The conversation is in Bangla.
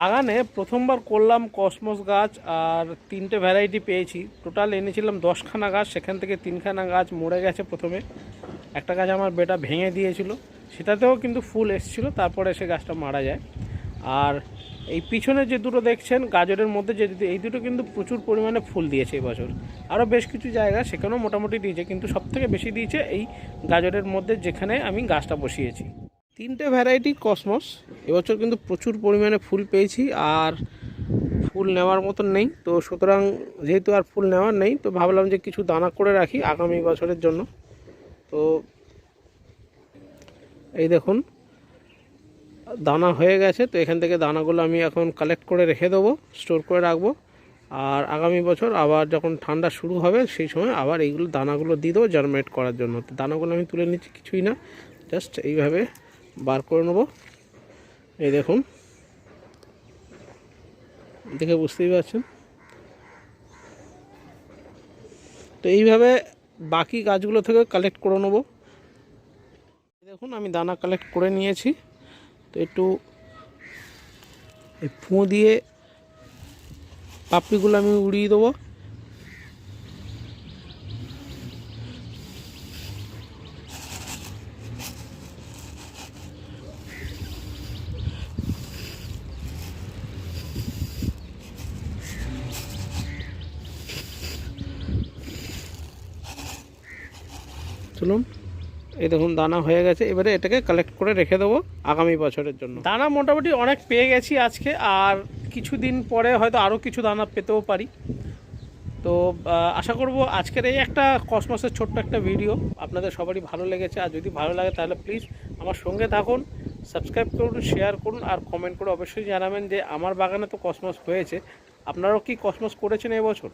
বাগানে প্রথমবার করলাম কসমস গাছ আর তিনটে ভ্যারাইটি পেয়েছি। টোটাল এনেছিলাম দশখানা গাছ, সেখান থেকে তিনখানা গাছ মরে গেছে প্রথমে। একটা গাছ আমার বেটা ভেঙে দিয়েছিল, সেটাতেও কিন্তু ফুল এসেছিল, তারপরে সে গাছটা মারা যায়। আর এই পিছনে যে দুটো দেখছেন, গাজরের মধ্যে যে দুটো, এই দুটো কিন্তু প্রচুর পরিমাণে ফুল দিয়েছে এবছর আরও বেশ কিছু জায়গা সেখানেও মোটামুটি দিয়েছে, কিন্তু সবথেকে বেশি দিয়েছে এই গাজরের মধ্যে যেখানে আমি গাছটা বসিয়েছি। তিনটে ভ্যারাইটি কসমস এবছর কিন্তু প্রচুর পরিমাণে ফুল পেয়েছি আর ফুল নেওয়ার মতন নেই। তো সুতরাং যেহেতু আর ফুল নেওয়ার নেই, তো ভাবলাম যে কিছু দানা করে রাখি আগামী বছরের জন্য। তো এই দেখুন, দানা হয়ে গেছে। তো এখান থেকে দানাগুলো আমি এখন কালেক্ট করে রেখে দেবো স্টোর করে রাখব। আর আগামী বছর আবার যখন ঠান্ডা শুরু হবে, সেই সময় আবার এইগুলো দানাগুলো দিয়ে দেবো জার্মিনেট করার জন্য। তো দানাগুলো আমি তুলে নিচ্ছি, কিছুই না। জাস্ট এইভাবে বার করে নেব। এই দেখুন। দেখে বুঝতেই পারছেন। তো এইভাবে বাকি গাছগুলো থেকে কালেক্ট করে নেব। দেখুন, আমি দানা কালেক্ট করে নিয়েছি। তো একটু এই ফুঁ দিয়ে পাপড়িগুলো আমি উড়িয়ে দেবো। চলুন এই দেখুন, দানা হয়ে গেছে। এবারে এটাকে কালেক্ট করে রেখে দেবো আগামী বছরের জন্য। দানা মোটামুটি অনেক পেয়ে গেছি আজকে, আর কিছুদিন পরে হয়তো আরও কিছু দানা পেতেও পারি। তো আশা করব আজকের এই একটা কসমসের ছোট্ট একটা ভিডিও আপনাদের সবারই ভালো লেগেছে। আর যদি ভালো লাগে তাহলে প্লিজ আমার সঙ্গে থাকুন সাবস্ক্রাইব করুন শেয়ার করুন, আর কমেন্ট করে অবশ্যই জানাবেন যে আমার বাগানে তো কসমস হয়েছে। আপনারাও কি কসমস করেছেন এবছর?